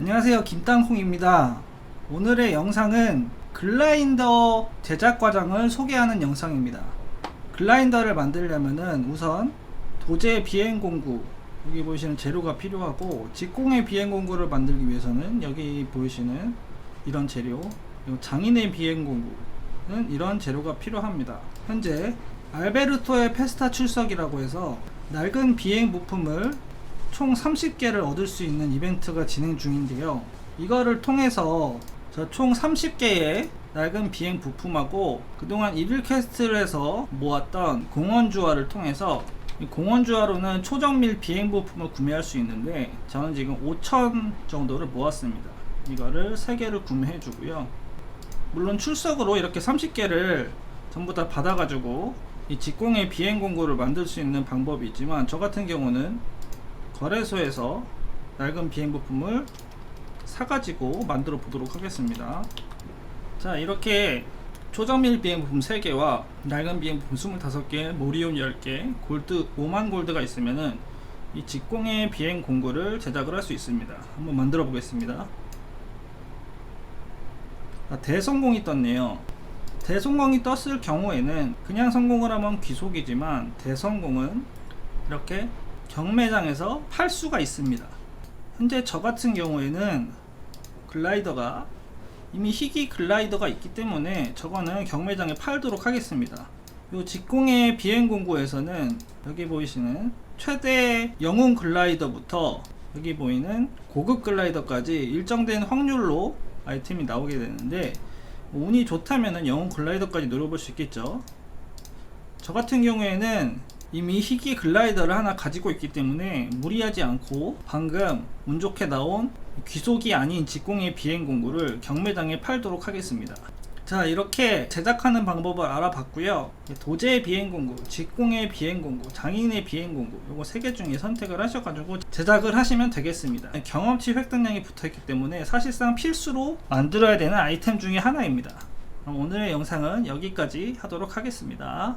안녕하세요. 김땅콩입니다. 오늘의 영상은 글라인더 제작 과정을 소개하는 영상입니다. 글라인더를 만들려면은 우선 도제 비행 공구 여기 보이시는 재료가 필요하고 직공의 비행 공구를 만들기 위해서는 여기 보이시는 이런 재료 장인의 비행 공구는 이런 재료가 필요합니다. 현재 알베르토의 페스타 출석이라고 해서 낡은 비행 부품을 총 30개를 얻을 수 있는 이벤트가 진행 중인데요. 이거를 통해서 저 총 30개의 낡은 비행 부품하고 그동안 이빌 퀘스트를 해서 모았던 공원 주화를 통해서 이 공원 주화로는 초정밀 비행 부품을 구매할 수 있는데 저는 지금 5천 정도를 모았습니다. 이거를 3개를 구매해 주고요. 물론 출석으로 이렇게 30개를 전부 다 받아가지고 이 직공의 비행 공구를 만들 수 있는 방법이 있지만 저 같은 경우는 거래소에서 낡은 비행 부품을 사가지고 만들어 보도록 하겠습니다. 자, 이렇게 초정밀 비행 부품 3개와 낡은 비행 부품 25개, 모리온 10개, 골드 5만 골드가 있으면은 이 직공의 비행 공구를 제작을 할 수 있습니다. 한번 만들어 보겠습니다. 아, 대성공이 떴네요. 대성공이 떴을 경우에는 그냥 성공을 하면 귀속이지만 대성공은 이렇게 경매장에서 팔 수가 있습니다. 현재 저 같은 경우에는 글라이더가 이미 희귀 글라이더가 있기 때문에 저거는 경매장에 팔도록 하겠습니다. 요 직공의 비행 공구에서는 여기 보이시는 최대 영웅 글라이더부터 여기 보이는 고급 글라이더까지 일정된 확률로 아이템이 나오게 되는데 운이 좋다면은 영웅 글라이더까지 노려볼 수 있겠죠. 저 같은 경우에는 이미 희귀 글라이더를 하나 가지고 있기 때문에 무리하지 않고 방금 운 좋게 나온 귀속이 아닌 직공의 비행 공구를 경매장에 팔도록 하겠습니다. 자 이렇게 제작하는 방법을 알아봤고요. 도제의 비행 공구, 직공의 비행 공구, 장인의 비행 공구 요거 세 개 중에 선택을 하셔가지고 제작을 하시면 되겠습니다. 경험치 획득량이 붙어있기 때문에 사실상 필수로 만들어야 되는 아이템 중에 하나입니다. 오늘의 영상은 여기까지 하도록 하겠습니다.